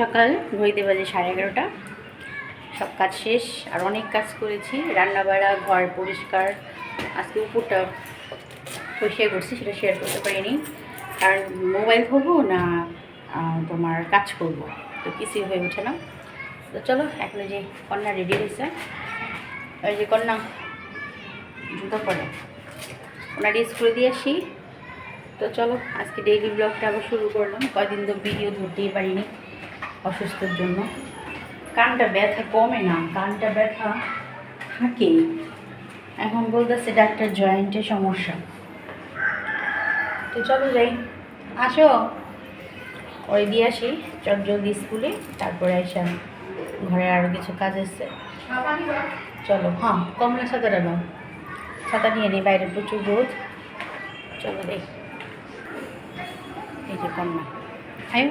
সকাল। ঘড়িতে বাজে সাড়ে এগারোটা। সব কাজ শেষ, আর অনেক কাজ করেছি। রান্নাবাড়া, ঘর পরিষ্কার, আজকে উপরটা পরিষ্কার করছি, সেটা শেয়ার করতে পারিনি। কারণ মোবাইল ধরবো না তোমার কাজ করব? তো কিছুই হয়ে ওঠে না। তো চলো, এখন যে কন্যা রেডি হয়েছে। ওই যে কন্যা, জুতো পরে। ওনার স্কুলে দিয়ে আসি। তো চলো, আজকে ডেইলি ব্লগটা আবার শুরু করলাম। কয়দিন তো ভিডিও ধরতেই পারিনি। অসুস্থর জন্য। কানটা ব্যথা কমে না, কানটা ব্যথা থাকে। এখন বলতেছে ডাক্তার জয়েন্টের সমস্যা। তো চলো যাই। আসো। ওই দিয়ে আসি, চট জলদি স্কুলে, তারপরে এসে ঘরে আরও কিছু কাজ এসছে চলো হ্যাঁ কমলা ছাতাটা নাও। ছাতা নিয়ে নিই, বাইরে প্রচুর রোদ। চলো দেখ। এই যে কন্যা আয়ো।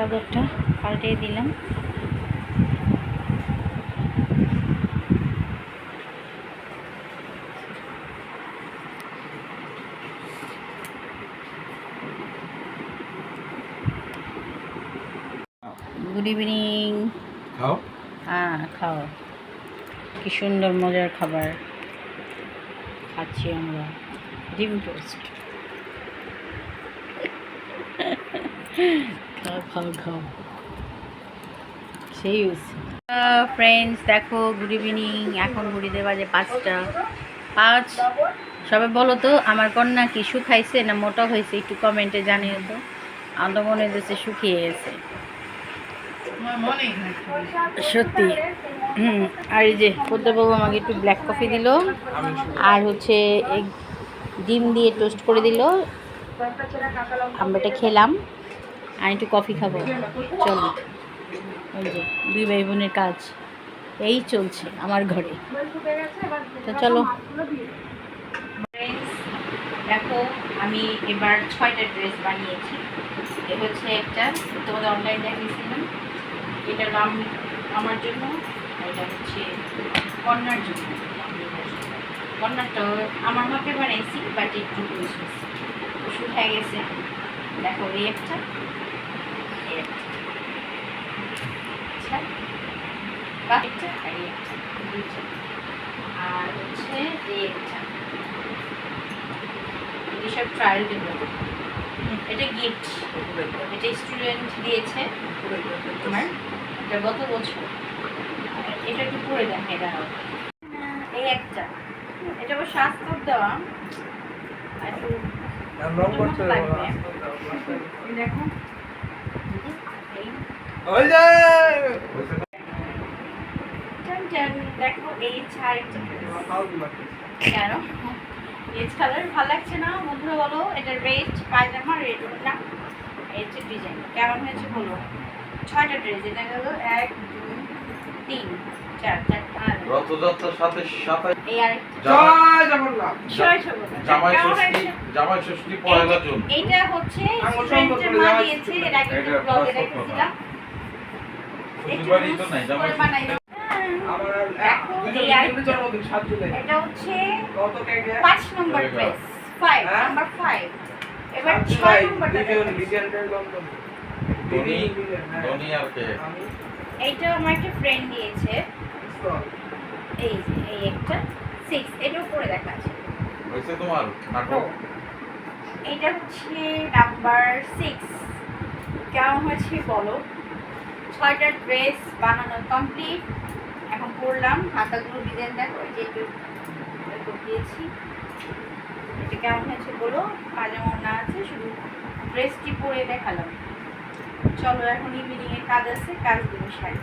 চাদরটা পাল্টে দিলাম। গুড ইভিনিং খাও? হ্যাঁ খাও। কি সুন্দর মজার খাবার খাচ্ছি আমরা। ডিম টোস্ট। সেই ফ্রেন্ডস দেখো গুড ইভিনিং এখন ঘুরিতে বাজে পাঁচটা। পাঁচ। সবাই বলো তো, আমার কন্যা কি শুকাইছে না মোটা হয়েছে? একটু কমেন্টে জানিয়ে তো। আমার মনে হচ্ছে শুকিয়ে গেছে সত্যি। আর এই যে পদ্মবাবু আমাকে একটু ব্ল্যাক কফি দিল। আর হচ্ছে ডিম দিয়ে টোস্ট করে দিল। আমরা এটা খেলাম। আর একটু কফি খাব। চলো। ওই যে, দুই ভাই বোনের কাজ। এই চলছে আমার ঘরে। তো চলো। দেখো, আমি এবার ছয়টা ড্রেস বানিয়েছি। এ হচ্ছে একটা, তোমাদের অনলাইন দেখিয়েছিলাম। এটা রাম, আমার জন্য এটা হচ্ছে কন্যার জন্য। কন্যাটা আমার মাপে বানিয়েছি বাট একটু ওষুধ হয়ে গেছে। দেখো, এই একটা। এটা একটু পরে দেখে এই একটা এটা স্বাস্থ্য দেওয়া দেখো এই ওই যে টান টান, দেখো এই কেন? এজ কালার ভালো লাগছে না বন্ধুরা বলো? এটা রেড পায়জামা রেড না এই ডিজাইন কেমন হয়েছে বলো? ছয়টা ড্রেস এটা গেল এক দুই তিন চার চারটা রথযাত্রার সাথে সাথে এই আরেকটা। জয় জগন্নাথ। জামাই ষষ্ঠী জামাই ষষ্ঠী পয়লা জুন। এইটা হচ্ছে স্টুডেন্টের মা দিয়েছে এর আগে এটা একটু ব্লগে দেখেছিলাম শ্বশুরবাড়ি তো নাই জামাই করে বানাইলো। দেখো, এই আরেকটা। এটা হচ্ছে পাঁচ নম্বর ড্রেস ফাইভ হ্যাঁ? নাম্বার ফাইভ এবার ছয় নম্বরটা দেখো। ধনী ধনী আর কে? এইটা আমার একটা ফ্রেন্ড দিয়েছে। এই এই একটা। সিক্স এটাও পরে দেখা আছে। হয়েছে তোমার নাটক? এটা হচ্ছে নাম্বার সিক্স কেমন হয়েছে বলো? ছয়টা ড্রেস বানানো কমপ্লিট এখন করলাম হাতাগুলো ডিজাইন দেখো, ওই যে একটু দিয়েছি এটা কেমন হয়েছে বলো? পাজামা না আছে, শুধু ড্রেসটি পরে দেখালাম। চলো, এখন ইভিনিংয়ে কাজ আছে কাজ দেবো শাড়ি